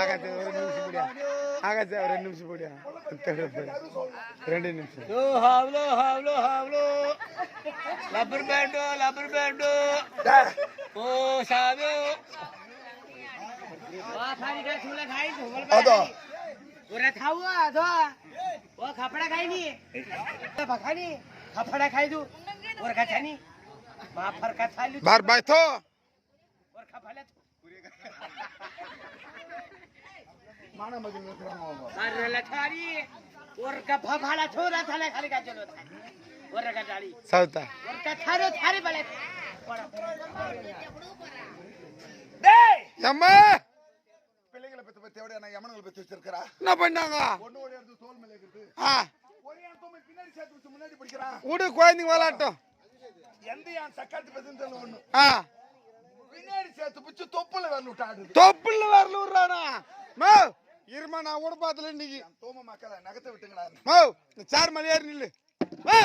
ఆగదు రెండు నిమిషం పొడి ఆగదు రెండు నిమిషం పొడి రెండు నిమిషం. హావులో హావులో హావులో. Rubber band rubber band. ఓ సాదు అదో. ఒరే థావు అదో. ఓ కపడా ఖాయిని माना मजूर में खड़ा होगा अरे लठारी और का भाला छोरा था ले का चलो था और का डाली सौता और का थारे थारे बले டேய் அம்மா பிள்ளைகளை பத்தி பத்தி எவ்வளவு நான் யமனங்களை பத்தி வச்சிருக்கா என்ன பண்ணாங்க? ஒண்ணு ஒரு இடத்து தோல் மேல இருக்குது. ஒரு இடத்து பின்னாடி சேர்த்து வச்சு முன்னாடி பிடிக்கிறான் விடு குழந்தைங்க விளையாட்டும். எந்த யான் சக்காத்து பத்தி தெரியல ஒண்ணு. பின்னாடி சேர்த்து பிடிச்சு தொப்புல வரல விட்டாடு தொப்புல வரல விடுறானா? இருமா நான் கூட பார்த்தல இன்னைக்கு. தோம மக்களை நகத்தை விட்டுங்களா இந்த சார் மலை ஏறி நில்லு. மோ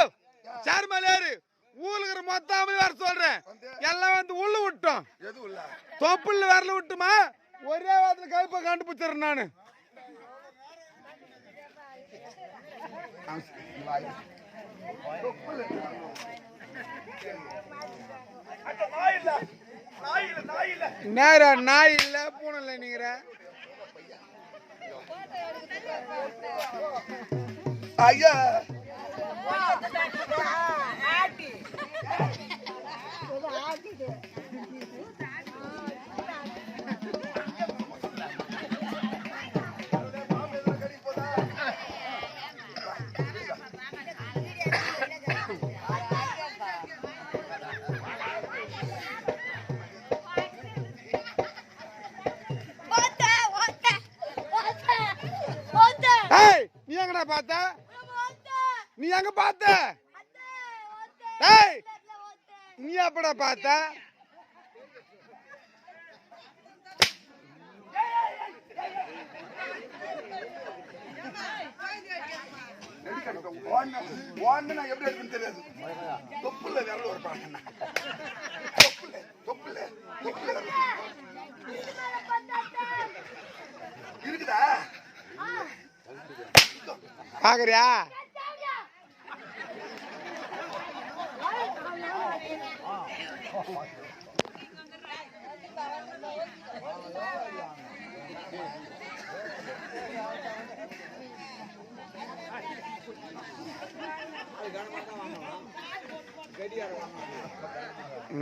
சார் மலை ஏறு. ஊருக்குற மொத்தமே வர சொல்றேன். எல்லாம் வந்து உள்ள விட்டோம். இல்ல தொப்புல வரல விட்டுமா? ஒரே வாரத்துல கழுப்பை கண்டுபிடிச்சிடுறேன் நானு. நேரம் நாய் இல்ல? பூனை இல்ல நீங்கிற. ஐயா. ஓட்ட பார்த்த? நீ எங்க பார்த்த? அத்தை ஓட்ட ஏய் ஓட்ட நீ எப்படா பார்த்த? நான் எப்படி இருக்குன்னு தெரியாது. தொப்புல விரல் ஒரு பாருங்க தொப்புல தொப்புல தொப்புல இருக்குதா பாக்குறியா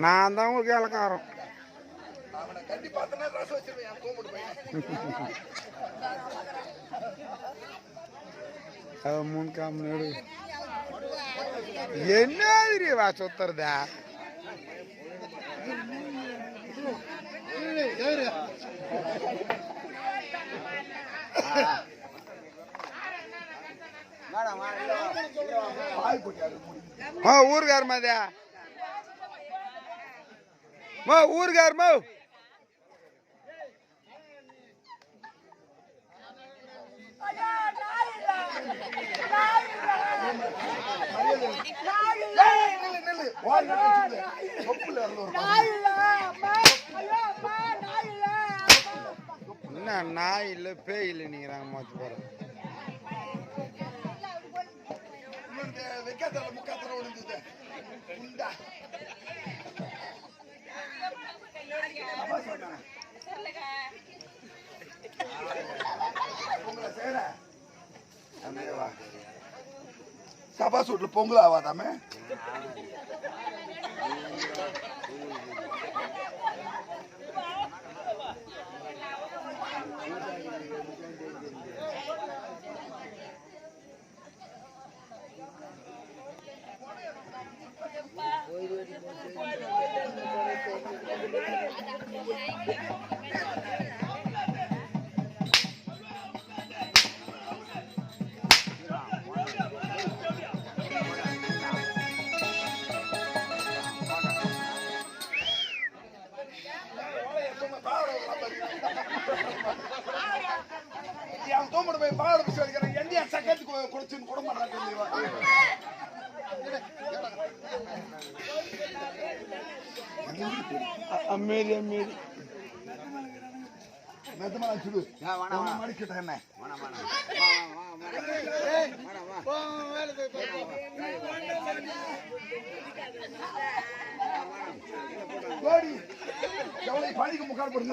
நான் தான் உங்களுக்கு இலக்காரம் கண்டிப்பா கட்டி ரசம் வச்சிருவேன். என் தூம்பிட்டு பையன் அது மூணு காமனோடு என்ன வா சுத்துறதா பாய் போட்டியாரு மா ஊருக்கார மாதிரியா மா ஊருக்கார மா நில்லு நில்லு ஓன்னு வச்சிருந்தேன். தொப்புல விரல் ஒரு பாருங்க என்ன நாய் இல்ல பேய் இல்ல நீங்கிறாங்க மொத்த பேரும் இந்த வெக்காத்தல முக்காத்தல உண்டா அம்மா சொன்னாங்க. பொங்கலை செய்றேன். அம்மையே வா. சபா சூட்ல பொங்கல் ஆகாதாமே என் தோம்பட போய் பாவாடை பிடிச்சி வலிக்கிறேன் எந்த சக்கத்துக்கு குடிச்சுன்னு கூட மாட்டாங்க அம்மேரி அம்மேரி மெத்தமா நான் சுடு மடிக்கிட்டேன் என்ன? கோடி எவ்வளவு முக்கால் போட்டு